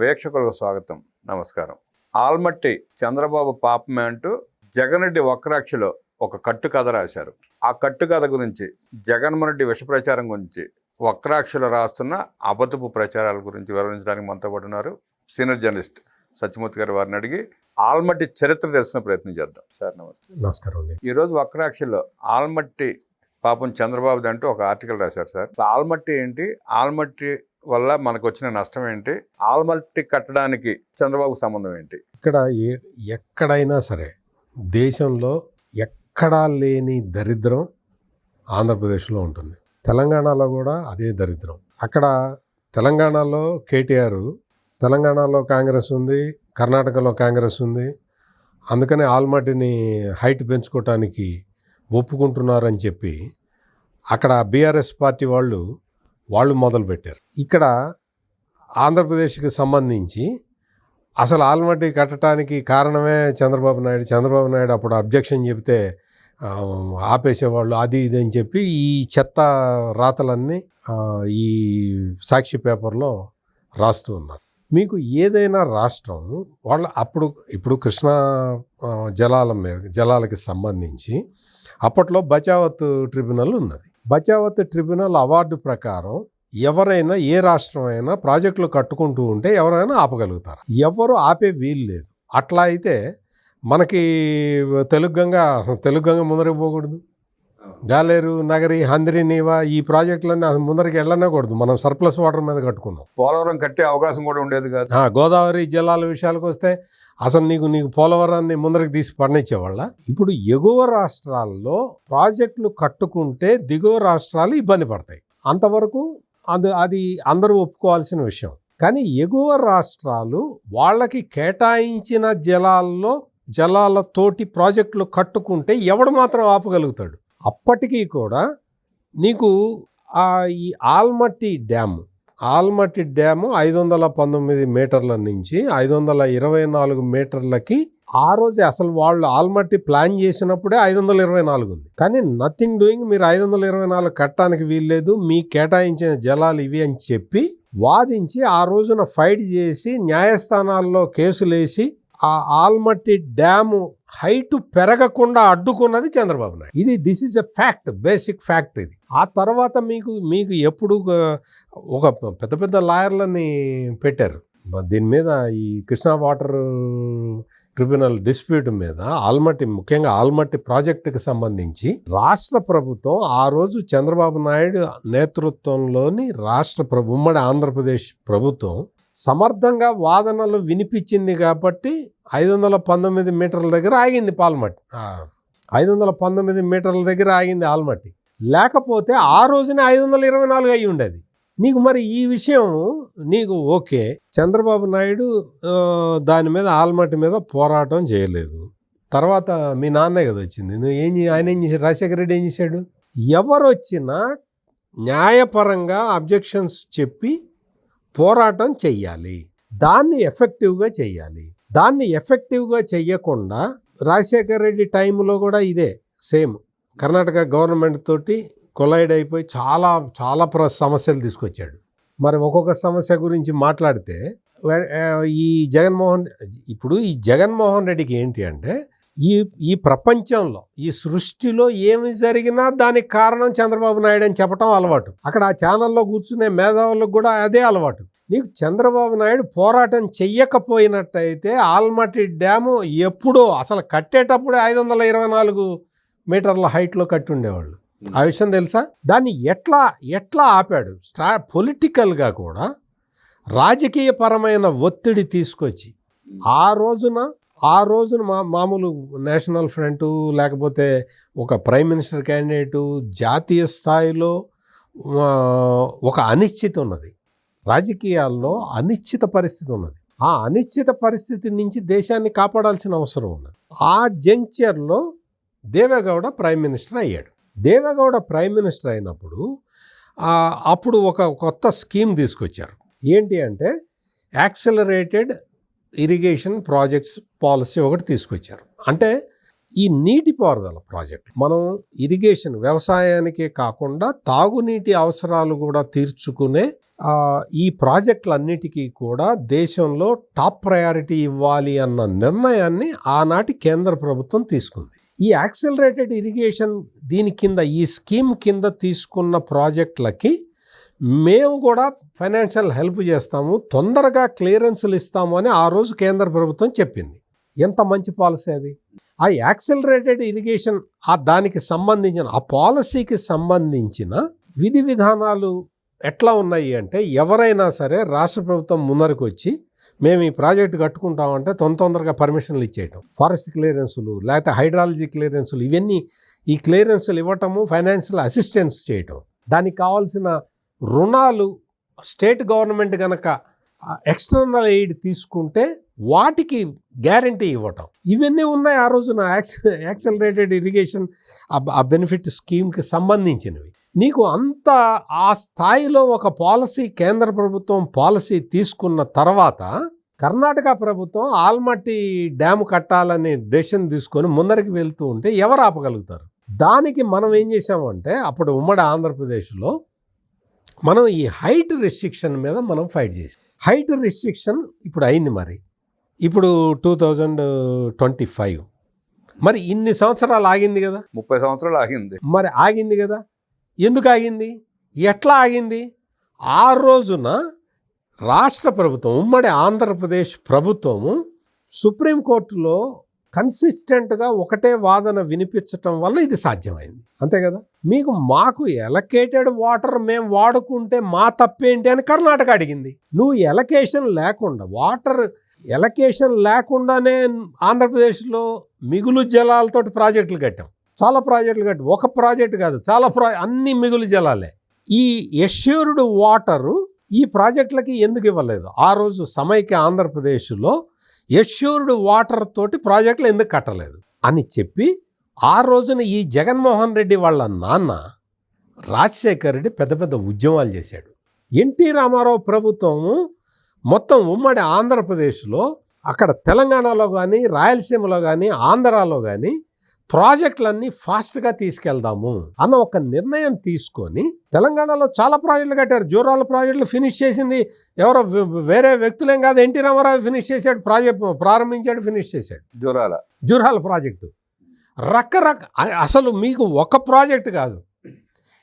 వీక్షకులకు స్వాగతం. నమస్కారం. ఆల్మట్టి చంద్రబాబు పాపమే అంటూ జగన్ రెడ్డి వక్రాక్షిలో ఒక కట్టు కథ రాశారు. ఆ కట్టు కథ గురించి జగన్మోహన్ రెడ్డి విష ప్రచారం గురించి వక్రాక్షిలో రాస్తున్న అబద్ధపు ప్రచారాల గురించి వివరించడానికి మనతో పాటు ఉన్నారు సీనియర్ జర్నలిస్ట్ సత్యమూర్తి గారు. వారిని అడిగి ఆల్మట్టి చరిత్ర తెలిసిన ప్రయత్నం చేద్దాం. సార్ నమస్తే. నమస్కారం అండి. ఈరోజు వక్రాక్షిలో ఆల్మట్టి పాపం చంద్రబాబు అంటూ ఒక ఆర్టికల్ రాశారు సార్. ఆల్మట్టి ఏంటి? ఆల్మట్టి వల్ల మనకు వచ్చిన నష్టం ఏంటి? ఆల్మల్టీ కట్టడానికి చంద్రబాబు సంబంధం ఏంటి? ఇక్కడ ఏ ఎక్కడైనా సరే దేశంలో ఎక్కడా లేని దరిద్రం ఆంధ్రప్రదేశ్లో ఉంటుంది. తెలంగాణలో కూడా అదే దరిద్రం. అక్కడ తెలంగాణలో కేటీఆర్ తెలంగాణలో కాంగ్రెస్ ఉంది కర్ణాటకలో కాంగ్రెస్ ఉంది. అందుకనే ఆల్మటిని హైట్ పెంచుకోవటానికి ఒప్పుకుంటున్నారని చెప్పి అక్కడ బీఆర్ఎస్ పార్టీ వాళ్ళు వాళ్ళు మొదలుపెట్టారు. ఇక్కడ ఆంధ్రప్రదేశ్కి సంబంధించి అసలు ఆల్మట్టి కట్టడానికి కారణమే చంద్రబాబు నాయుడు. చంద్రబాబు నాయుడు అప్పుడు అబ్జెక్షన్ చెప్తే ఆపేసేవాళ్ళు అది ఇది అని చెప్పి ఈ చెత్త రాతలన్నీ ఈ సాక్షి పేపర్లో రాస్తూ ఉన్నారు. మీకు ఏదైనా రాష్ట్రం వాళ్ళ అప్పుడు ఇప్పుడు కృష్ణా జలాల మీద జలాలకి సంబంధించి అప్పట్లో బచావత్ ట్రిబ్యునల్ ఉన్నది. బచావత్ ట్రిబ్యునల్ అవార్డు ప్రకారం ఎవరైనా ఏ రాష్ట్రం అయినా ప్రాజెక్టులు కట్టుకుంటూ ఉంటే ఎవరైనా ఆపగలుగుతారు. ఎవరు ఆపే వీలు లేదు. అట్లా అయితే మనకి తెలుగు గంగ తెలుగు గంగ ముందరికి పోకూడదు. గాలేరు నగరి హంద్రి నీవా ఈ ప్రాజెక్టులన్నీ అసలు ముందరికి వెళ్ళనకూడదు మనం సర్ప్లస్ వాటర్ మీద కట్టుకున్నాం పోలవరం కట్టే అవకాశం కూడా ఉండేది కాదు. ఆ, గోదావరి జలాల విషయాలకు వస్తే అసలు నీకు నీకు పోలవరాన్ని ముందరికి తీసి పండించేవాళ్ళ? ఇప్పుడు ఎగువ రాష్ట్రాల్లో ప్రాజెక్టులు కట్టుకుంటే దిగువ రాష్ట్రాలు ఇబ్బంది పడతాయి. అంతవరకు అది అది అందరూ ఒప్పుకోవాల్సిన విషయం. కానీ ఎగువ రాష్ట్రాలు వాళ్ళకి కేటాయించిన జలాల్లో జలాలతోటి ప్రాజెక్టులు కట్టుకుంటే ఎవడు మాత్రం ఆపగలుగుతాడు? అప్పటికీ కూడా నీకు ఆ ఈ ఆల్మట్టి డ్యామ్ ఆల్మట్టి డ్యాము ఐదు వందల పంతొమ్మిది మీటర్ల నుంచి ఐదు వందల ఇరవై నాలుగు మీటర్లకి ఆ రోజే అసలు వాళ్ళు ఆల్మట్టి ప్లాన్ చేసినప్పుడే ఐదు వందల ఇరవై నాలుగు ఉంది. కానీ నథింగ్ డూయింగ్ మీరు ఐదు వందల ఇరవై నాలుగు కట్టడానికి వీల్లేదు మీ కేటాయించిన జలాలు ఇవి అని చెప్పి వాదించి ఆ రోజున ఫైట్ చేసి న్యాయస్థానాల్లో కేసులేసి ఆ ఆల్మట్టి డ్యాము హైట్ పెరగకుండా అడ్డుకున్నది చంద్రబాబు నాయుడు. ఇది this is a fact basic fact ఇది. ఆ తర్వాత మీకు మీకు ఎప్పుడు ఒక పెద్ద పెద్ద లాయర్లని పెట్టారు. దీని మీద ఈ కృష్ణా వాటర్ ట్రిబ్యునల్ డిస్ప్యూట్ మీద ఆల్మట్టి ముఖ్యంగా ఆల్మట్టి ప్రాజెక్టుకి సంబంధించి రాష్ట్ర ప్రభుత్వం ఆ రోజు చంద్రబాబు నాయుడు నేతృత్వంలోని రాష్ట్ర ప్రభు ఉమ్మడి ఆంధ్రప్రదేశ్ ప్రభుత్వం సమర్థంగా వాదనలు వినిపించింది కాబట్టి ఐదు వందల పంతొమ్మిది మీటర్ల దగ్గర ఆగింది పాల్మట్టి. ఐదు వందల పంతొమ్మిది మీటర్ల దగ్గర ఆగింది ఆల్మట్టి. లేకపోతే ఆ రోజున ఐదు వందల ఇరవై నాలుగు అయ్యి ఉండేది. నీకు మరి ఈ విషయం నీకు ఓకే. చంద్రబాబు నాయుడు దాని మీద ఆల్మట్టి మీద పోరాటం చేయలేదు. తర్వాత మీ నాన్నే కదా వచ్చింది. నువ్వు ఏం ఆయన ఏం చేశాడు? రాజశేఖర రెడ్డి ఏం చేశాడు? ఎవరు వచ్చినా న్యాయపరంగా అబ్జెక్షన్స్ చెప్పి పోరాటం చెయ్యాలి. దాన్ని ఎఫెక్టివ్గా చెయ్యాలి. దాన్ని ఎఫెక్టివ్గా చెయ్యకుండా రాజశేఖర రెడ్డి టైంలో కూడా ఇదే సేమ్. కర్ణాటక గవర్నమెంట్ తోటి కొలైడ్ అయిపోయి చాలా చాలా ప్ర సమస్యలు తీసుకొచ్చాడు. మరి ఒక్కొక్క సమస్య గురించి మాట్లాడితే ఈ జగన్మోహన్ ఇప్పుడు ఈ జగన్మోహన్ రెడ్డికి ఏంటి అంటే ఈ ఈ ప్రపంచంలో ఈ సృష్టిలో ఏమి జరిగినా దానికి కారణం చంద్రబాబు నాయుడు అని చెప్పడం అలవాటు. అక్కడ ఆ ఛానల్లో కూర్చునే మేధావులకు కూడా అదే అలవాటు. నీకు చంద్రబాబు నాయుడు పోరాటం చెయ్యకపోయినట్టయితే ఆల్మట్టి డ్యాము ఎప్పుడో అసలు కట్టేటప్పుడే ఐదు వందల ఇరవై నాలుగు మీటర్ల హైట్లో కట్టి ఉండేవాళ్ళు ఆ విషయం తెలుసా? దాన్ని ఎట్లా ఎట్లా ఆపాడు? స్ట్రా పొలిటికల్గా కూడా రాజకీయపరమైన ఒత్తిడి తీసుకొచ్చి ఆ రోజున ఆ రోజున మా మామూలు నేషనల్ ఫ్రంట్ లేకపోతే ఒక ప్రైమ్ మినిస్టర్ క్యాండిడేటు జాతీయ స్థాయిలో ఒక అనిశ్చిత ఉన్నది. రాజకీయాల్లో అనిశ్చిత పరిస్థితి ఉన్నది. ఆ అనిశ్చిత పరిస్థితి నుంచి దేశాన్ని కాపాడాల్సిన అవసరం ఉన్నది. ఆ జంక్చర్లో దేవేగౌడ ప్రైమ్ మినిస్టర్ అయ్యాడు. దేవేగౌడ ప్రైమ్ మినిస్టర్ అయినప్పుడు అప్పుడు ఒక కొత్త స్కీమ్ తీసుకొచ్చారు. ఏంటి అంటే యాక్సలరేటెడ్ ఇరిగేషన్ ప్రాజెక్ట్స్ పాలసీ ఒకటి తీసుకొచ్చారు. అంటే ఈ నీటిపారుదల ప్రాజెక్టు మనం ఇరిగేషన్ వ్యవసాయానికే కాకుండా తాగునీటి అవసరాలు కూడా తీర్చుకునే ఈ ప్రాజెక్టులన్నిటికీ కూడా దేశంలో టాప్ ప్రయారిటీ ఇవ్వాలి అన్న నిర్ణయాన్ని ఆనాటి కేంద్ర ప్రభుత్వం తీసుకుంది. ఈ యాక్సిలరేటెడ్ ఇరిగేషన్ దీని కింద ఈ స్కీమ్ కింద తీసుకున్న ప్రాజెక్టులకి మేము కూడా ఫైనాన్షియల్ హెల్ప్ చేస్తాము తొందరగా క్లియరెన్సులు ఇస్తాము అని ఆ రోజు కేంద్ర ప్రభుత్వం చెప్పింది. ఎంత మంచి పాలసీ అది? ఆ యాక్సిలరేటెడ్ ఇరిగేషన్ ఆ దానికి సంబంధించిన ఆ పాలసీకి సంబంధించిన విధి విధానాలు ఎట్లా ఉన్నాయి అంటే ఎవరైనా సరే రాష్ట్ర ప్రభుత్వం ముందరకు వచ్చి మేము ఈ ప్రాజెక్టు కట్టుకుంటామంటే తొంద తొందరగా పర్మిషన్లు ఇచ్చేయటం. ఫారెస్ట్ క్లియరెన్సులు లేకపోతే హైడ్రాలజీ క్లియరెన్సులు ఇవన్నీ ఈ క్లియరెన్సులు ఇవ్వటము ఫైనాన్షియల్ అసిస్టెన్స్ చేయటం. దానికి కావాల్సిన రుణాలు స్టేట్ గవర్నమెంట్ కనుక ఎక్స్టర్నల్ ఎయిడ్ తీసుకుంటే వాటికి గ్యారంటీ ఇవ్వటం. ఇవన్నీ ఉన్నాయి ఆ రోజున యాక్సలరేటెడ్ ఇరిగేషన్ ఆ బెనిఫిట్ స్కీమ్కి సంబంధించినవి. నీకు అంత ఆ స్థాయిలో ఒక పాలసీ కేంద్ర ప్రభుత్వం పాలసీ తీసుకున్న తర్వాత కర్ణాటక ప్రభుత్వం ఆల్మట్టి డ్యామ్ కట్టాలని డెసిషన్ తీసుకొని ముందరికి వెళ్తూ ఉంటే ఎవరు ఆపగలుగుతారు? దానికి మనం ఏం చేసామంటే అప్పుడు ఉమ్మడి ఆంధ్రప్రదేశ్లో మనం ఈ హైట్ రెస్ట్రిక్షన్ మీద మనం ఫైట్ చేసాం హైట్ రెస్ట్రిక్షన్ ఇప్పుడు అయింది మరి. ఇప్పుడు టూ థౌజండ్ ట్వంటీ ఫైవ్. మరి ఇన్ని సంవత్సరాలు ఆగింది కదా. ముప్పై సంవత్సరాలు ఆగింది. మరి ఆగింది కదా. ఎందుకు ఆగింది? ఎట్లా ఆగింది? ఆ రోజున రాష్ట్ర ప్రభుత్వం ఉమ్మడి ఆంధ్రప్రదేశ్ ప్రభుత్వము సుప్రీంకోర్టులో కన్సిస్టెంట్గా ఒకటే వాదన వినిపించటం వల్ల ఇది సాధ్యమైంది. అంతే కదా? మీకు మాకు ఎలకేటెడ్ వాటర్ మేము వాడుకుంటే మా తప్పేంటి అని కర్ణాటక అడిగింది. నువ్వు ఎలకేషన్ లేకుండా వాటర్ ఎలకేషన్ లేకుండానే ఆంధ్రప్రదేశ్లో మిగులు జలాలతోటి ప్రాజెక్టులు కట్టాం. చాలా ప్రాజెక్టులు కట్టాం. ఒక ప్రాజెక్ట్ కాదు చాలా ప్రా అన్ని మిగులు జలాలే. ఈ ఎష్యూర్డ్ వాటరు ఈ ప్రాజెక్టులకి ఎందుకు ఇవ్వలేదు? ఆ రోజు సమైక్య ఆంధ్రప్రదేశ్లో యశ్వరుడు వాటర్ తోటి ప్రాజెక్టులు ఎందుకు కట్టలేదు? అని చెప్పి ఆ రోజున ఈ జగన్మోహన్ రెడ్డి వాళ్ళ నాన్న రాజశేఖర్ రెడ్డి పెద్ద పెద్ద ఉద్యమాలు చేశాడు. ఎన్టీ రామారావు ప్రభుత్వము మొత్తం ఉమ్మడి ఆంధ్రప్రదేశ్లో అక్కడ తెలంగాణలో కానీ రాయలసీమలో కానీ ఆంధ్రాలో కానీ ప్రాజెక్టులన్నీ ఫాస్ట్గా తీసుకెళ్దాము అన్న ఒక నిర్ణయం తీసుకొని తెలంగాణలో చాలా ప్రాజెక్టులు కట్టారు. జూరాల ప్రాజెక్టులు ఫినిష్ చేసింది ఎవరో వేరే వ్యక్తులేం కాదు. ఎన్టీ రామారావు ఫినిష్ చేశాడు ప్రాజెక్ట్ ప్రారంభించాడు ఫినిష్ చేశాడు. జురాల. జూరాల ప్రాజెక్టు. రకరక అసలు మీకు ఒక ప్రాజెక్ట్ కాదు.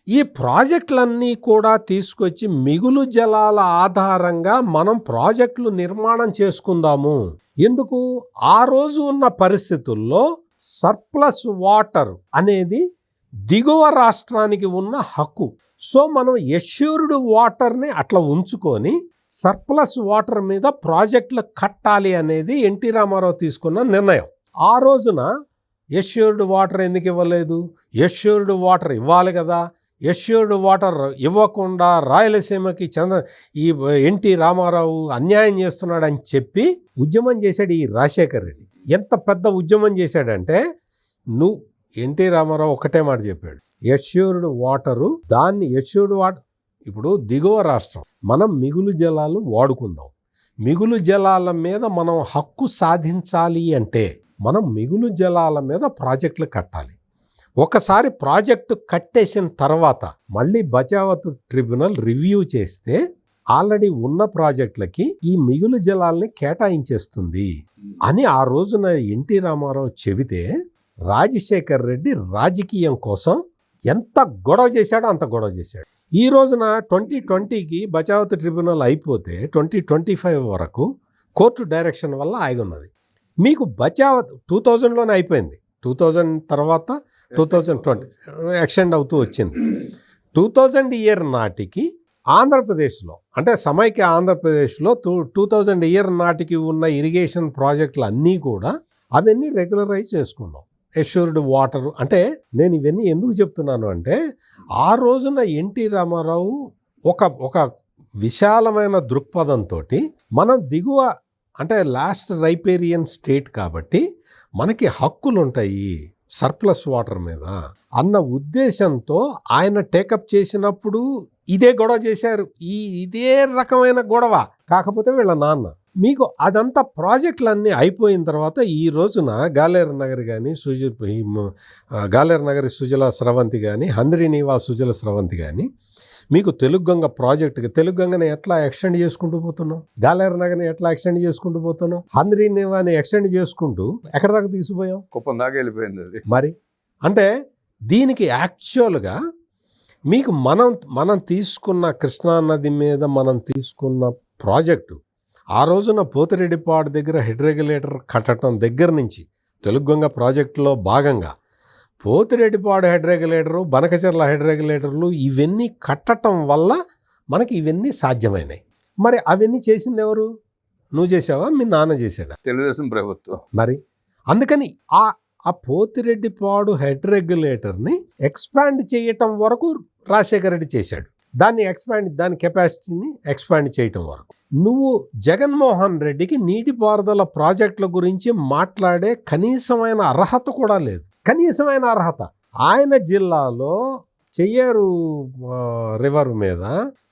ఈ ప్రాజెక్టులన్నీ కూడా తీసుకొచ్చి మిగులు జలాల ఆధారంగా మనం ప్రాజెక్టులు నిర్మాణం చేసుకుందాము. ఎందుకు? ఆ రోజు ఉన్న పరిస్థితుల్లో సర్ప్లస్ వాటర్ అనేది దిగువ రాష్ట్రానికి ఉన్న హక్కు. సో మనం ఎష్యూర్డ్ వాటర్ని అట్లా ఉంచుకొని సర్ప్లస్ వాటర్ మీద ప్రాజెక్టులు కట్టాలి అనేది ఎన్టీ రామారావు తీసుకున్న నిర్ణయం. ఆ రోజున ఎష్యూర్డ్ వాటర్ ఎందుకు ఇవ్వలేదు? ఎష్యూర్డ్ వాటర్ ఇవ్వాలి కదా. ఎష్యూర్డ్ వాటర్ ఇవ్వకుండా రాయలసీమకి చంద్ర ఈ ఎన్టీ రామారావు అన్యాయం చేస్తున్నాడని చెప్పి ఉద్యమం చేశాడు ఈ రాజశేఖర్ రెడ్డి. ఎంత పెద్ద ఉద్యమం చేశాడంటే నువ్వు ఎన్టీ రామారావు ఒకటే మాట చెప్పాడు. యశ్యూరుడు వాటరు దాన్ని ఎష్యూర్డ్ వాటర్ ఇప్పుడు దిగువ రాష్ట్రం. మనం మిగులు జలాలు వాడుకుందాం. మిగులు జలాల మీద మనం హక్కు సాధించాలి అంటే మనం మిగులు జలాల మీద ప్రాజెక్టులు కట్టాలి. ఒకసారి ప్రాజెక్టు కట్టేసిన తర్వాత మళ్ళీ బచావత్ ట్రిబ్యునల్ రివ్యూ చేస్తే ఆల్రెడీ ఉన్న ప్రాజెక్టులకి ఈ మిగులు జలాల్ని కేటాయించేస్తుంది అని ఆ రోజున ఎన్టీ రామారావు చెబితే రాజశేఖర్ రెడ్డి రాజకీయం కోసం ఎంత గొడవ చేశాడో అంత గొడవ చేశాడు. ఈ రోజున ట్వంటీ ట్వంటీకి బచావత్ ట్రిబ్యునల్ అయిపోతే ట్వంటీ ట్వంటీ ఫైవ్ వరకు కోర్టు డైరెక్షన్ వల్ల ఆగి ఉన్నది మీకు బచావత్ టూ థౌజండ్లోనే అయిపోయింది. టూ థౌజండ్ తర్వాత టూ థౌజండ్ ట్వంటీ ఎక్స్టెండ్ అవుతూ వచ్చింది. టూ థౌజండ్ ఇయర్ నాటికి ఆంధ్రప్రదేశ్లో అంటే సమైక్య ఆంధ్రప్రదేశ్లో టూ టూ థౌజండ్ ఇయర్ నాటికి ఉన్న ఇరిగేషన్ ప్రాజెక్టులు అన్నీ కూడా అవన్నీ రెగ్యులరైజ్ చేసుకున్నాం. ఎష్యూర్డ్ వాటర్ అంటే నేను ఇవన్నీ ఎందుకు చెప్తున్నాను అంటే ఆ రోజున ఎన్టీ రామారావు ఒక ఒక విశాలమైన దృక్పథంతో మనం దిగువ అంటే లాస్ట్ రైపేరియన్ స్టేట్ కాబట్టి మనకి హక్కులు ఉంటాయి సర్ప్లస్ వాటర్ మీద అన్న ఉద్దేశంతో ఆయన టేకప్ చేసినప్పుడు ఇదే గొడవ చేశారు. ఈ ఇదే రకమైన గొడవ. కాకపోతే వీళ్ళ నాన్న. మీకు అదంతా ప్రాజెక్టులన్నీ అయిపోయిన తర్వాత ఈ రోజున గాలేరు నగర్ కానీ సుజ గాలేరు నగరి సుజల స్రవంతి కానీ హంద్రి నివాస్ సుజల స్రవంతి కానీ మీకు తెలుగు గంగ ప్రాజెక్టుకి తెలుగు గంగని ఎట్లా ఎక్స్టెండ్ చేసుకుంటూ పోతున్నాం గాలేరు నగర్ని ఎట్లా ఎక్స్టెండ్ చేసుకుంటూ పోతున్నాం హంద్రి నివాని ఎక్స్టెండ్ చేసుకుంటూ ఎక్కడ దాకా తీసుకుపోయాం కుప్పం దాకా వెళ్ళిపోయింది మరి? అంటే దీనికి యాక్చువల్గా మీకు మనం మనం తీసుకున్న కృష్ణా నది మీద మనం తీసుకున్న ప్రాజెక్టు ఆ రోజున పోతిరెడ్డిపాడు దగ్గర హెడ్ రెగ్యులేటర్ కట్టడం దగ్గర నుంచి తెలుగొంగ ప్రాజెక్టులో భాగంగా Pothireddypadu head regulator Banakacherla head రెగ్యులేటర్లు ఇవన్నీ కట్టడం వల్ల మనకి ఇవన్నీ సాధ్యమైనాయి. మరి అవన్నీ చేసింది ఎవరు? నువ్వు చేసావా? మీ నాన్న చేశాడా? తెలుగుదేశం ప్రభుత్వం. మరి అందుకని ఆ ఆ పోతిరెడ్డిపాడు హెడ్ రెగ్యులేటర్ని ఎక్స్పాండ్ చేయటం వరకు రాజశేఖర రెడ్డి చేశాడు. దాన్ని ఎక్స్పాండ్ దాని కెపాసిటీని ఎక్స్పాండ్ చేయటం వరకు. నువ్వు జగన్మోహన్ రెడ్డికి నీటిపారుదల ప్రాజెక్టుల గురించి మాట్లాడే కనీసమైన అర్హత కూడా లేదు. కనీసమైన అర్హత. ఆయన జిల్లాలో చెయ్యారు రివర్ మీద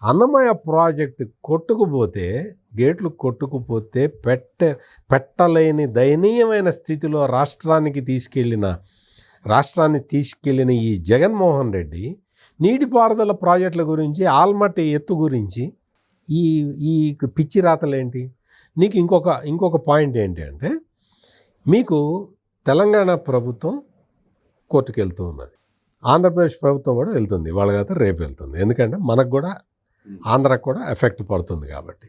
అన్నమయ ప్రాజెక్టు కొట్టుకుపోతే గేట్లు కొట్టుకుపోతే పెట్ట పెట్టలేని దయనీయమైన స్థితిలో రాష్ట్రానికి తీసుకెళ్ళిన రాష్ట్రాన్ని తీసుకెళ్ళిన ఈ జగన్మోహన్ రెడ్డి నీటిపారుదల ప్రాజెక్టుల గురించి ఆల్మట్టి ఎత్తు గురించి ఈ ఈ పిచ్చి రాతలేంటి? నీకు ఇంకొక ఇంకొక పాయింట్ ఏంటి అంటే మీకు తెలంగాణ ప్రభుత్వం కోర్టుకు వెళ్తూ ఉన్నది. ఆంధ్రప్రదేశ్ ప్రభుత్వం కూడా వెళ్తుంది. వాళ్ళ కదా రేపు వెళ్తుంది. ఎందుకంటే మనకు కూడా ఆంధ్రాకు కూడా ఎఫెక్ట్ పడుతుంది కాబట్టి.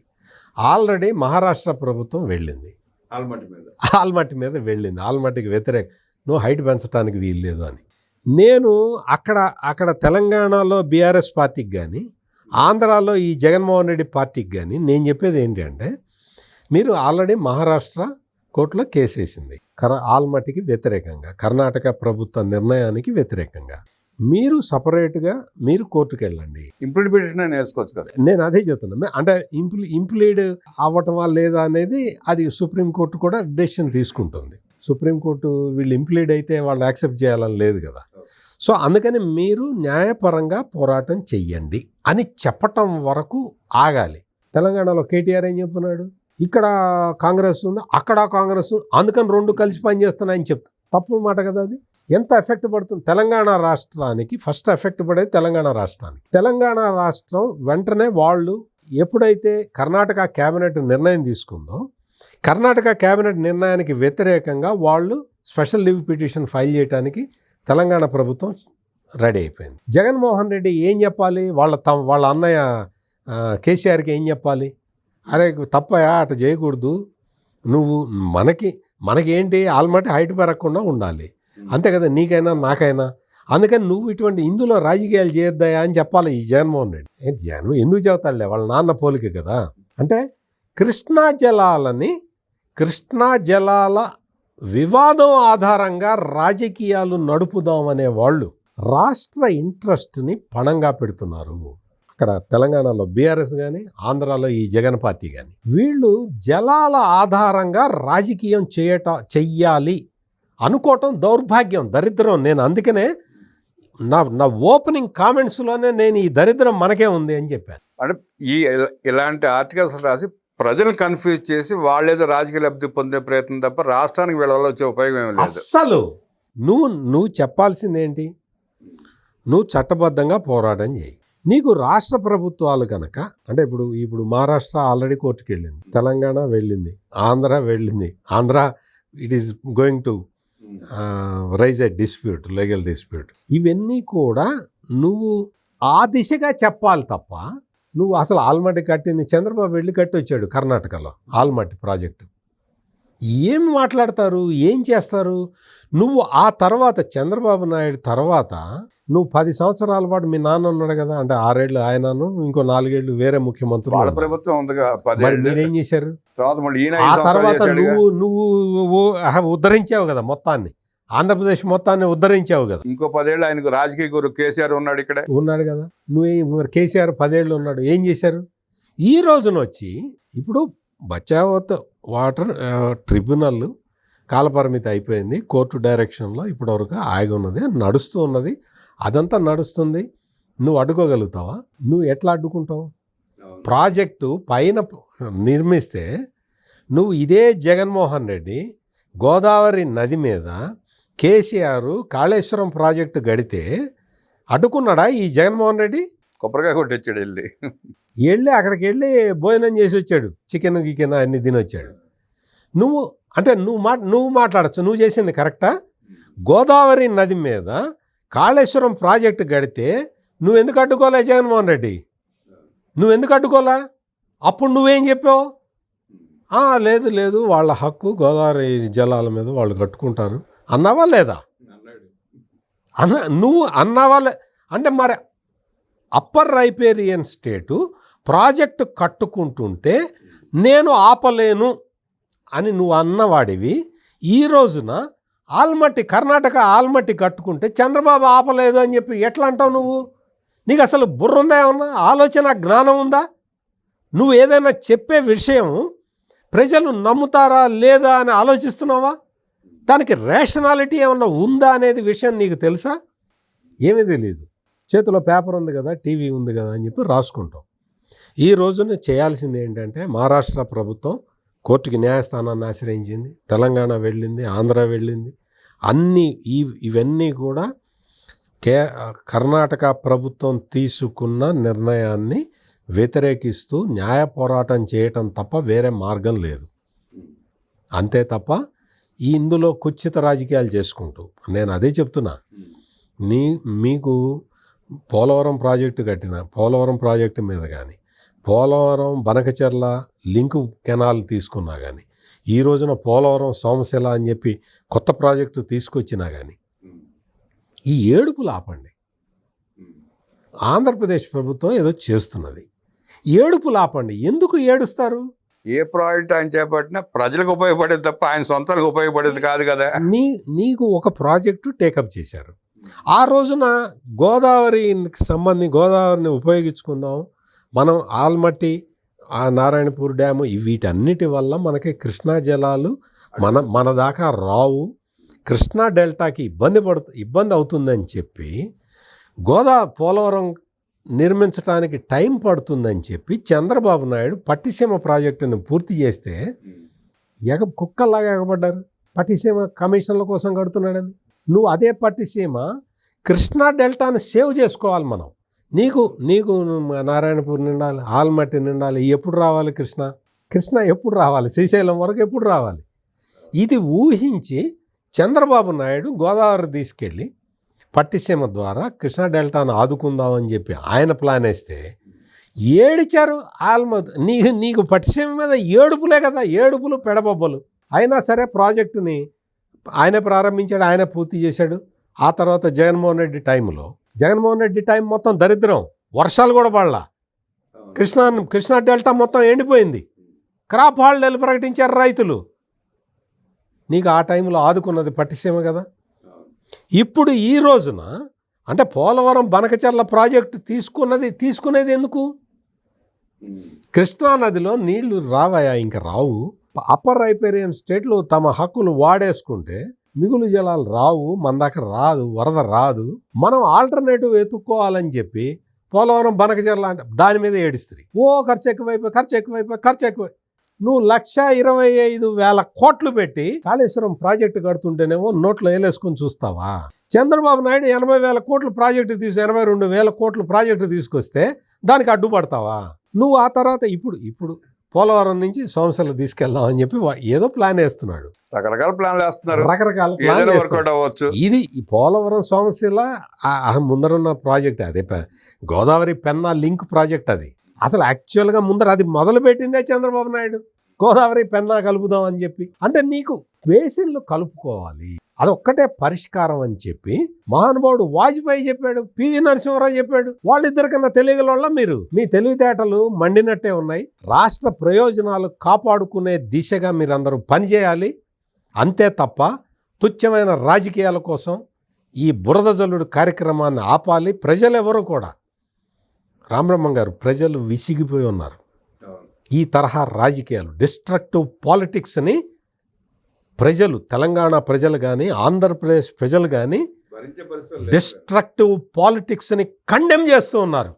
ఆల్రెడీ మహారాష్ట్ర ప్రభుత్వం వెళ్ళింది. ఆల్మట్టి మీద. ఆల్మట్టి మీద వెళ్ళింది. ఆల్మట్టికి వ్యతిరేక నువ్వు హైట్ పెంచడానికి వీలు లేదు అని. నేను అక్కడ అక్కడ తెలంగాణలో బీఆర్ఎస్ పార్టీకి కానీ ఆంధ్రాలో ఈ జగన్మోహన్ రెడ్డి పార్టీకి కానీ నేను చెప్పేది ఏంటి అంటే మీరు ఆల్రెడీ మహారాష్ట్ర కోర్టులో కేసు వేసింది. కర ఆల్మట్టికి వ్యతిరేకంగా కర్ణాటక ప్రభుత్వ నిర్ణయానికి వ్యతిరేకంగా. మీరు సపరేట్గా మీరు కోర్టుకు వెళ్ళండి. ఇంప్లిమెంటేషన్ వేసుకోవచ్చు కదా. నేను అదే చెప్తున్నా. అంటే ఇంప్లి ఇంప్లీడ్ అవ్వటమా లేదా అనేది అది సుప్రీంకోర్టు కూడా డెసిషన్ తీసుకుంటుంది. సుప్రీంకోర్టు వీళ్ళు ఇంప్లీడ్ అయితే వాళ్ళు యాక్సెప్ట్ చేయాలని లేదు కదా. సో అందుకని మీరు న్యాయపరంగా పోరాటం చెయ్యండి అని చెప్పటం వరకు ఆగాలి. తెలంగాణలో కేటీఆర్ ఏం చెప్తున్నాడు? ఇక్కడ కాంగ్రెస్ ఉంది అక్కడ కాంగ్రెస్ ఉంది అందుకని రెండు కలిసి పనిచేస్తున్నాయని చెప్తా తప్పుడు మాట కదా అది? ఎంత ఎఫెక్ట్ పడుతుంది? తెలంగాణ రాష్ట్రానికి ఫస్ట్ ఎఫెక్ట్ పడేది తెలంగాణ రాష్ట్రానికి. తెలంగాణ రాష్ట్రం వెంటనే వాళ్ళు ఎప్పుడైతే కర్ణాటక క్యాబినెట్ నిర్ణయం తీసుకుందో కర్ణాటక క్యాబినెట్ నిర్ణయానికి వ్యతిరేకంగా వాళ్ళు స్పెషల్ లీవ్ పిటిషన్ ఫైల్ చేయడానికి తెలంగాణ ప్రభుత్వం రెడీ అయిపోయింది. జగన్మోహన్ రెడ్డి ఏం చెప్పాలి? వాళ్ళ తమ వాళ్ళ అన్నయ్య కేసీఆర్కి ఏం చెప్పాలి? అరే తప్పయా అట చేయకూడదు. నువ్వు మనకి మనకి ఏంటి ఆల్మట్టి హైట్ పెరగకుండా ఉండాలి. అంతే కదా? నీకైనా నాకైనా. అందుకని నువ్వు ఇటువంటి ఇందులో రాజకీయాలు చేయొద్దాయా అని చెప్పాలి ఈ జగన్మోహన్ రెడ్డి. ఏంటి జగన్ ఎందుకు చెబుతాడులే? వాళ్ళ నాన్న పోలిక కదా? అంటే కృష్ణా జలాలని కృష్ణా జలాల వివాదం ఆధారంగా రాజకీయాలు నడుపుదామనే వాళ్ళు రాష్ట్ర ఇంట్రెస్ట్ని పణంగా పెడుతున్నారు. అక్కడ తెలంగాణలో బీఆర్ఎస్ కానీ ఆంధ్రాలో ఈ జగన్ పార్టీ కానీ వీళ్ళు జలాల ఆధారంగా రాజకీయం చేయట చెయ్యాలి అనుకోవటం దౌర్భాగ్యం దరిద్రం. నేను అందుకనే నా నా ఓపెనింగ్ కామెంట్స్లోనే నేను ఈ దరిద్రం మనకే ఉంది అని చెప్పాను. అంటే ఈ ఇలాంటి ఆర్టికల్స్ రాసి ప్రజలు కన్ఫ్యూజ్ చేసి వాళ్ళేదో రాజకీయ లబ్ధి పొందే ప్రయత్నం తప్ప రాష్ట్రానికి వీళ్ళ వచ్చే ఉపయోగం ఏమి లేదు. అస్సలు! నువ్వు నువ్వు చెప్పాల్సిందేంటి నువ్వు చట్టబద్ధంగా పోరాటం చేయి. నీకు రాష్ట్ర ప్రభుత్వాలు కనుక అంటే ఇప్పుడు ఇప్పుడు మహారాష్ట్ర ఆల్రెడీ కోర్టుకి వెళ్ళింది తెలంగాణ వెళ్ళింది ఆంధ్ర వెళ్ళింది Andhra it is going to raise a dispute legal dispute ఇవన్నీ కూడా నువ్వు ఆ దిశగా చెప్పాలి తప్ప నువ్వు అసలు ఆల్మట్టి కట్టింది చంద్రబాబు వెళ్ళి కట్టి వచ్చాడు కర్ణాటకలో ఆల్మట్టి ప్రాజెక్టు. ఏం మాట్లాడతారు? ఏం చేస్తారు? నువ్వు ఆ తర్వాత చంద్రబాబు నాయుడు తర్వాత నువ్వు పది సంవత్సరాల పాటు మీ నాన్న ఉన్నాడు కదా అంటే ఆరేళ్ళు ఆయనను ఇంకో నాలుగేళ్ళు వేరే ముఖ్యమంత్రులు. ప్రభుత్వం మరి చేశారు? తర్వాత. నువ్వు నువ్వు ఉద్ధరించావు కదా మొత్తాన్ని. ఆంధ్రప్రదేశ్ మొత్తాన్ని ఉద్ధరించావు కదా. ఇంకో పదేళ్ళు ఆయనకు రాజకీయ గురు కేసీఆర్ ఉన్నాడు ఇక్కడే. ఉన్నాడు కదా. నువ్వే కేసీఆర్ పదేళ్ళు ఉన్నాడు. ఏం చేశారు? ఈ రోజున వచ్చి ఇప్పుడు బచావత్ వాటర్ ట్రిబ్యునల్ కాలపరిమితి అయిపోయింది. కోర్టు డైరెక్షన్లో ఇప్పటివరకు ఆగి ఉన్నది. నడుస్తూ ఉన్నది. అదంతా నడుస్తుంది. నువ్వు అడ్డుకోగలుగుతావా? నువ్వు ఎట్లా అడ్డుకుంటావు? ప్రాజెక్టు పైన నిర్మిస్తే నువ్వు ఇదే జగన్మోహన్ రెడ్డి గోదావరి నది మీద కేసీఆర్ కాళేశ్వరం ప్రాజెక్టు గడితే అడ్డుకున్నాడా ఈ జగన్మోహన్ రెడ్డి? కొబ్బరికాయ కొట్టించాడు వెళ్ళి. వెళ్ళి అక్కడికి వెళ్ళి భోజనం చేసి వచ్చాడు. చికెన్ గికెన్ అన్ని తిని వచ్చాడు నువ్వు అంటే నువ్వు మా నువ్వు మాట్లాడచ్చు. నువ్వు చేసింది కరెక్టా? గోదావరి నది మీద కాళేశ్వరం ప్రాజెక్టు గడితే నువ్వు ఎందుకు అడ్డుకోలే జగన్మోహన్ రెడ్డి? నువ్వు ఎందుకు అడ్డుకోలా? అప్పుడు నువ్వేం చెప్పావు? "ఆ, లేదు లేదు. వాళ్ళ హక్కు గోదావరి జలాల మీద వాళ్ళు కట్టుకుంటారు. అన్నావా లేదా? అన్న నువ్వు అన్నావా అంటే మరి అప్పర్ రైపేరియన్ స్టేటు ప్రాజెక్టు కట్టుకుంటుంటే నేను ఆపలేను అని నువ్వు అన్నవాడివి. ఈ రోజున ఆల్మట్టి కర్ణాటక ఆల్మట్టి కట్టుకుంటే చంద్రబాబు ఆపలేదు అని చెప్పి ఎట్లా అంటావు నువ్వు? నీకు అసలు బుర్ర ఉందా ఏమన్నా? ఆలోచన జ్ఞానం ఉందా? నువ్వు ఏదైనా చెప్పే విషయం ప్రజలు నమ్ముతారా లేదా అని ఆలోచిస్తున్నావా? దానికి రేషనాలిటీ ఏమన్నా ఉందా అనేది విషయం నీకు తెలుసా? ఏమీ తెలియదు చేతిలో పేపర్ ఉంది కదా టీవీ ఉంది కదా అని చెప్పి రాసుకుంటాం. ఈ రోజున చేయాల్సింది ఏంటంటే మహారాష్ట్ర ప్రభుత్వం కోర్టుకి న్యాయస్థానాన్ని ఆశ్రయించింది తెలంగాణ వెళ్ళింది ఆంధ్ర వెళ్ళింది. అన్నీ ఈ ఇవన్నీ కూడా కే కర్ణాటక ప్రభుత్వం తీసుకున్న నిర్ణయాన్ని వ్యతిరేకిస్తూ న్యాయ పోరాటం చేయటం తప్ప వేరే మార్గం లేదు. అంతే తప్ప ఈ ఇందులో కుచ్చిత రాజకీయాలు చేసుకుంటూ నేను అదే చెప్తున్నా. నీ మీకు పోలవరం ప్రాజెక్టు కట్టిన పోలవరం ప్రాజెక్టు మీద కానీ పోలవరం బనకచెర్ల లింక్ కెనాల్ తీసుకున్నా కానీ ఈ రోజున పోలవరం సోమశిల అని చెప్పి కొత్త ప్రాజెక్టు తీసుకొచ్చినా కానీ ఈ ఏడుపులు ఆపండి. ఆంధ్రప్రదేశ్ ప్రభుత్వం ఏదో చేస్తున్నది. ఏడుపులు ఆపండి. ఎందుకు ఏడుస్తారు? ఏ ప్రాజెక్ట్ ఆయన చేపట్టినా ప్రజలకు ఉపయోగపడేది తప్ప ఆయన సొంతానికి ఉపయోగపడేది కాదు కదా. నీ నీకు ఒక ప్రాజెక్టు టేకప్ చేశారు. ఆ రోజున గోదావరికి సంబంధించి గోదావరిని ఉపయోగించుకుందాం మనం ఆల్మట్టి ఆ నారాయణపూర్ డ్యాము వీటన్నిటి వల్ల మనకి కృష్ణా జలాలు మన మన దాకా రావు. కృష్ణా డెల్టాకి ఇబ్బంది పడుతు ఇబ్బంది అవుతుందని చెప్పి గోదా పోలవరం నిర్మించడానికి టైం పడుతుందని చెప్పి చంద్రబాబు నాయుడు పట్టిసీమ ప్రాజెక్టును పూర్తి చేస్తే ఎగ కుక్కల్లాగా ఎగబడ్డారు. పట్టిసీమ కమిషన్ల కోసం కడుతున్నాడని. నువ్వు అదే పట్టిసీమ కృష్ణా డెల్టాను సేవ్ చేసుకోవాలి మనం. నీకు నీకు నారాయణపూర్ నిండాలి ఆల్మట్టి నిండాలి ఎప్పుడు రావాలి కృష్ణ? కృష్ణ ఎప్పుడు రావాలి? శ్రీశైలం వరకు ఎప్పుడు రావాలి? ఇది ఊహించి చంద్రబాబు నాయుడు గోదావరి తీసుకెళ్ళి పట్టిసీమ ద్వారా కృష్ణా డెల్టాను ఆదుకుందామని చెప్పి ఆయన ప్లాన్ వేస్తే ఏడిచారు ఆల్మ నీకు నీకు పట్టిసీమ మీద ఏడుపులే కదా ఏడుపులు పెడబొబ్బలు. అయినా సరే ప్రాజెక్టుని ఆయన ప్రారంభించాడు ఆయన పూర్తి చేశాడు. ఆ తర్వాత జగన్మోహన్ రెడ్డి టైంలో జగన్మోహన్ రెడ్డి టైం మొత్తం దరిద్రం వర్షాలు కూడా పడలా. కృష్ణా కృష్ణా డెల్టా మొత్తం ఎండిపోయింది. క్రాప్ హాలిడేలు ప్రకటించారు రైతులు. నీకు ఆ టైంలో ఆదుకున్నది పట్టిసీమ కదా. ఇప్పుడు ఈ రోజున అంటే పోలవరం బనకచర్ల ప్రాజెక్టు తీసుకున్నది తీసుకునేది ఎందుకు? కృష్ణా నదిలో నీళ్ళు రావయా? ఇంకా రావు. అప్పర్ రైపేరియన్ స్టేట్లు తమ హక్కులు వాడేసుకుంటే మిగులు జలాలు రావు మన దాకా రాదు వరద రాదు. మనం ఆల్టర్నేటివ్ వెతుక్కోవాలని చెప్పి పోలవరం బనకచర్ల అంటే దాని మీద ఏడిస్తుంది. ఓ ఖర్చు ఎక్కువైపోయి ఖర్చు ఎక్కువైపోయి ఖర్చు ఎక్కువ నువ్వు లక్ష ఇరవై ఐదు వేల కోట్లు పెట్టి కాళేశ్వరం ప్రాజెక్టు కడుతుంటేనేమో నోట్లో వేలేసుకొని చూస్తావా? చంద్రబాబు నాయుడు ఎనభై వేల కోట్లు ప్రాజెక్టు తీసి ఎనభై రెండు వేల కోట్లు ప్రాజెక్టు తీసుకొస్తే దానికి అడ్డుపడతావా? నువ్వు ఆ తర్వాత ఇప్పుడు ఇప్పుడు పోలవరం నుంచి సోమశల తీసుకెళ్దాం అని చెప్పి ఏదో ప్లాన్ వేస్తున్నాడు. రకరకాల ప్లాన్లు వేస్తున్నారు. రకరకాల అవ్వచ్చు. ఇది ఈ పోలవరం సోమశిల ముందరున్న ప్రాజెక్ట్ అదే. గోదావరి పెన్నా లింక్ ప్రాజెక్ట్ అది. అసలు యాక్చువల్గా ముందర అది మొదలుపెట్టిందే చంద్రబాబు నాయుడు. గోదావరి పెన్నా కలుపుదాం అని చెప్పి. అంటే నీకు బేసిన్లు కలుపుకోవాలి. అదొక్కటే పరిష్కారం అని చెప్పి మహానుభావుడు వాజ్పేయి చెప్పాడు పివి నరసింహారావు చెప్పాడు. వాళ్ళిద్దరికన్నా తెలియగల మీరు? మీ తెలివితేటలు మండినట్టే ఉన్నాయి. రాష్ట్ర ప్రయోజనాలు కాపాడుకునే దిశగా మీరందరూ పనిచేయాలి. అంతే తప్ప తుచ్చమైన రాజకీయాల కోసం ఈ బురద జల్లుడు కార్యక్రమాన్ని ఆపాలి. ప్రజలెవరూ కూడా రామబ్రహ్మం గారు ప్రజలు విసిగిపోయి ఉన్నారు. ఈ తరహా రాజకీయాలు డిస్ట్రక్టివ్ పాలిటిక్స్ని ప్రజలు తెలంగాణ ప్రజలు కానీ ఆంధ్రప్రదేశ్ ప్రజలు కానీ డిస్ట్రక్టివ్ పాలిటిక్స్ని కండెమ్ చేస్తూ ఉన్నారు.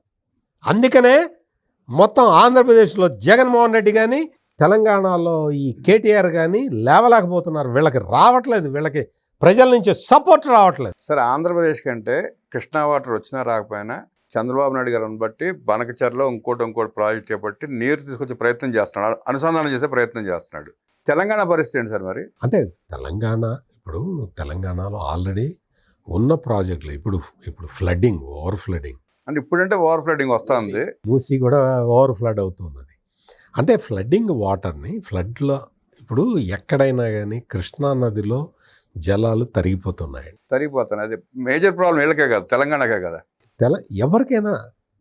అందుకనే మొత్తం ఆంధ్రప్రదేశ్లో జగన్మోహన్ రెడ్డి కానీ తెలంగాణలో ఈ కేటీఆర్ కానీ లేవలేకపోతున్నారు. వీళ్ళకి రావట్లేదు. వీళ్ళకి ప్రజల నుంచి సపోర్ట్ రావట్లేదు. సరే ఆంధ్రప్రదేశ్ కంటే కృష్ణా వాటర్ వచ్చినా రాకపోయినా చంద్రబాబు నాయుడు గారిని బట్టి బనకచర్లో ఇంకోటి ఇంకోటి ప్రాజెక్ట్ చేపట్టి నీరు తీసుకొచ్చే ప్రయత్నం చేస్తున్నాడు. అనుసంధానం చేసే ప్రయత్నం చేస్తున్నాడు. తెలంగాణ పరిస్థితి ఏంటి సార్ మరి? అంటే తెలంగాణ ఇప్పుడు తెలంగాణలో ఆల్రెడీ ఉన్న ప్రాజెక్టులు ఇప్పుడు ఇప్పుడు ఫ్లడ్డింగ్ ఓవర్ ఫ్లడ్డింగ్. అంటే ఇప్పుడంటే ఓవర్ ఫ్లడింగ్ వస్తుంది. మూసి కూడా ఓవర్ ఫ్లడ్ అవుతున్నది. అంటే ఫ్లడ్డింగ్ వాటర్ని ఫ్లడ్లో ఇప్పుడు ఎక్కడైనా కానీ కృష్ణా నదిలో జలాలు తరిగిపోతున్నాయి. తరిగిపోతాను అది మేజర్ ప్రాబ్లం వీళ్ళకే కదా తెలంగాణకే కదా. తెల ఎవరికైనా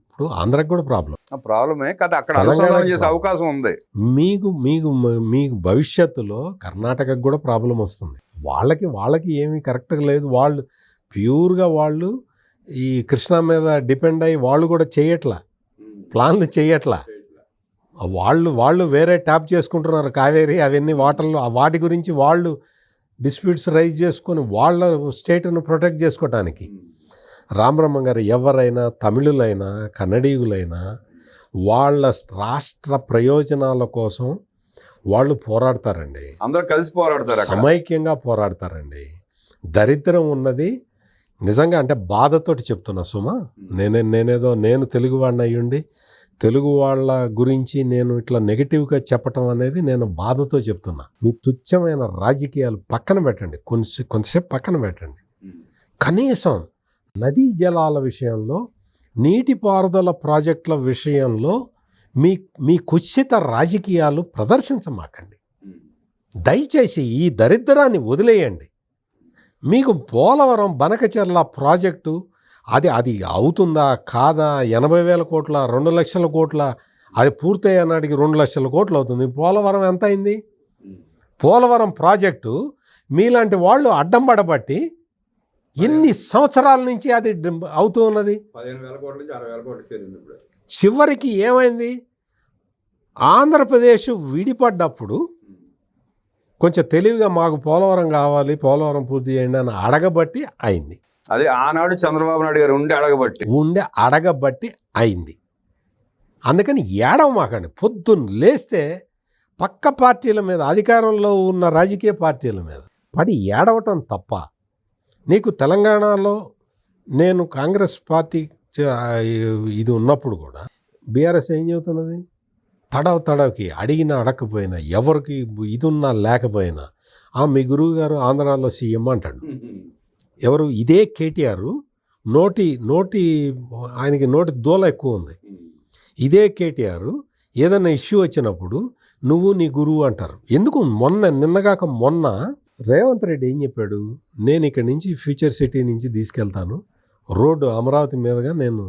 ఇప్పుడు ఆంధ్రాకి కూడా ప్రాబ్లం. ప్రాబ్లమే కదా అక్కడ అనుసంధానం చేసే. అవకాశం ఉంది. మీకు మీకు మీకు భవిష్యత్తులో కర్ణాటకకు కూడా ప్రాబ్లం వస్తుంది. వాళ్ళకి వాళ్ళకి ఏమీ కరెక్ట్గా లేదు. వాళ్ళు ప్యూర్గా వాళ్ళు ఈ కృష్ణా మీద డిపెండ్ అయ్యి వాళ్ళు కూడా చేయట్లా. ప్లాన్లు చేయట్లా. వాళ్ళు వాళ్ళు వేరే ట్యాప్ చేసుకుంటున్నారు. కావేరి అవన్నీ వాటర్లు వాటి గురించి వాళ్ళు డిస్ప్యూట్స్ రైజ్ చేసుకొని వాళ్ళ స్టేట్ను ప్రొటెక్ట్ చేసుకోవటానికి రామబ్రహ్మ గారు ఎవరైనా తమిళులైనా కన్నడీయులైనా వాళ్ళ రాష్ట్ర ప్రయోజనాల కోసం వాళ్ళు పోరాడతారండి. అందరూ కలిసి పోరాడతారు సమైక్యంగా పోరాడతారండి. దరిద్రం ఉన్నది. నిజంగా అంటే బాధతోటి చెప్తున్నా సుమా నేనే నేనేదో నేను తెలుగు వాడిని అయ్యుండి తెలుగు వాళ్ళ గురించి నేను ఇట్లా నెగిటివ్గా చెప్పటం అనేది నేను బాధతో చెప్తున్నా. మీ తుచ్చమైన రాజకీయాలు పక్కన పెట్టండి. కొంచెం కొంతసేపు పక్కన పెట్టండి. కనీసం నదీ జలాల విషయంలో నీటిపారుదల ప్రాజెక్టుల విషయంలో మీ మీ కుత్సిత రాజకీయాలు ప్రదర్శించమాకండి. దయచేసి ఈ దరిద్రాన్ని వదిలేయండి. మీకు పోలవరం బనకచెర్ల ప్రాజెక్టు అది అది అవుతుందా కాదా ఎనభై వేల కోట్ల రెండు లక్షల కోట్ల అది పూర్తయ్యే నాటికి రెండు లక్షల కోట్లు అవుతుంది. పోలవరం ఎంత అయింది? పోలవరం ప్రాజెక్టు మీలాంటి వాళ్ళు అడ్డం పడబట్టి ఎన్ని సంవత్సరాల నుంచి అది అవుతూ ఉన్నది? చివరికి ఏమైంది? ఆంధ్రప్రదేశ్ విడిపడ్డప్పుడు కొంచెం తెలివిగా మాకు పోలవరం కావాలి పోలవరం పూర్తి చేయండి అని అడగబట్టి అయింది. అదే ఆనాడు చంద్రబాబు నాయుడు గారు ఉండి అడగబట్టి. ఉండే అడగబట్టి అయింది. అందుకని ఏడవ మాకండి. పొద్దున్న లేస్తే పక్క పార్టీల మీద అధికారంలో ఉన్న రాజకీయ పార్టీల మీద పడి ఏడవటం తప్ప నీకు తెలంగాణలో నేను కాంగ్రెస్ పార్టీ ఇది ఉన్నప్పుడు కూడా బీఆర్ఎస్ ఏం చెబుతున్నది? తడవ తడవకి అడిగినా అడగకపోయినా ఎవరికి ఇది ఉన్నా లేకపోయినా ఆ మీ గురువు గారు ఆంధ్రాలో సీఎం అంటాడు. ఎవరు? ఇదే కేటీఆర్. నోటి నోటి ఆయనకి నోటి దూల ఎక్కువ ఉంది. ఇదే కేటీఆర్. ఏదైనా ఇష్యూ వచ్చినప్పుడు నువ్వు నీ గురువు అంటారు. ఎందుకు? మొన్న నిన్నగాక మొన్న రేవంత్ రెడ్డి ఏం చెప్పాడు? నేను ఇక్కడి నుంచి ఫ్యూచర్ సిటీ నుంచి తీసుకెళ్తాను. రోడ్డు అమరావతి మీదుగా నేను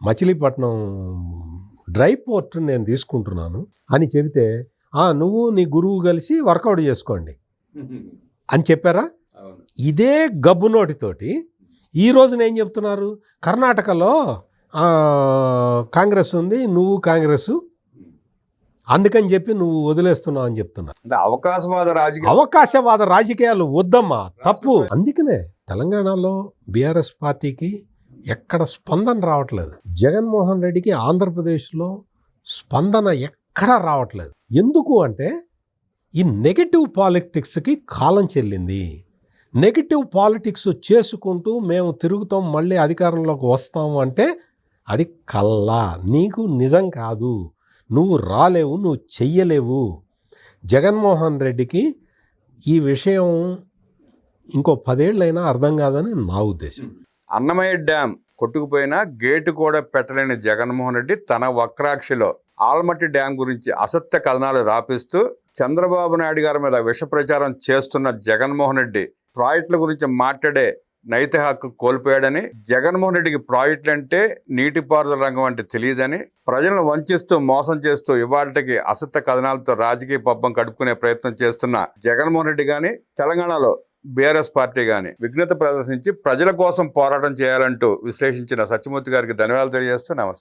మచిలీపట్నం డ్రై పోర్ట్ నేను తీసుకుంటున్నాను అని చెబితే "ఆ, నువ్వు నీ గురువు కలిసి వర్కౌట్ చేసుకోండి. అని చెప్పారా? ఇదే గబ్బు నోటితోటి ఈ రోజున ఏం చెప్తున్నారు? కర్ణాటకలో కాంగ్రెస్ ఉంది నువ్వు కాంగ్రెస్ అందుకని చెప్పి నువ్వు వదిలేస్తున్నావు అని చెప్తున్నారు అంటే అవకాశవాద రాజకీయ అవకాశవాద రాజకీయాలు వద్దమ్మా తప్పు. అందుకనే తెలంగాణలో బీఆర్ఎస్ పార్టీకి ఎక్కడ స్పందన రావట్లేదు. జగన్మోహన్ రెడ్డికి ఆంధ్రప్రదేశ్లో స్పందన ఎక్కడా రావట్లేదు. ఎందుకు అంటే ఈ నెగటివ్ పాలిటిక్స్కి కాలం చెల్లింది. నెగటివ్ పాలిటిక్స్ చేసుకుంటూ మేము తిరుగుతాం మళ్ళీ అధికారంలోకి వస్తాము అంటే అది కల్లా. నీకు నిజం కాదు. నువ్వు రాలేవు నువ్వు చెయ్యలేవు. జగన్మోహన్ రెడ్డికి ఈ విషయం ఇంకో పదేళ్ళైనా అర్థం కాదని నా ఉద్దేశం. అన్నమయ్య డ్యామ్ కొట్టుకుపోయినా గేటు కూడా పెట్టలేని జగన్మోహన్ రెడ్డి తన వక్రాక్షిలో ఆల్మట్టి డ్యామ్ గురించి అసత్య కథనాలు రాపిస్తూ చంద్రబాబు నాయుడు గారి మీద విష ప్రచారం చేస్తున్న జగన్మోహన్ రెడ్డి ప్రాజెక్టుల గురించి మాట్లాడే నైతిక హక్కు కోల్పోయాడని జగన్మోహన్ రెడ్డికి ప్రాజెక్టులు అంటే నీటిపారుదల రంగం అంటే తెలియదని ప్రజలను వంచిస్తూ మోసం చేస్తూ ఇవాళకి అసత్య కథనాలతో రాజకీయ పబ్బం కడుపుకునే ప్రయత్నం చేస్తున్న జగన్మోహన్ రెడ్డి కానీ తెలంగాణలో బీఆర్ఎస్ పార్టీ కానీ విఘ్నత ప్రదర్శించి ప్రజల కోసం పోరాటం చేయాలంటూ విశ్లేషించిన సత్యమూర్తి గారికి ధన్యవాదాలు తెలియజేస్తూ నమస్కారం.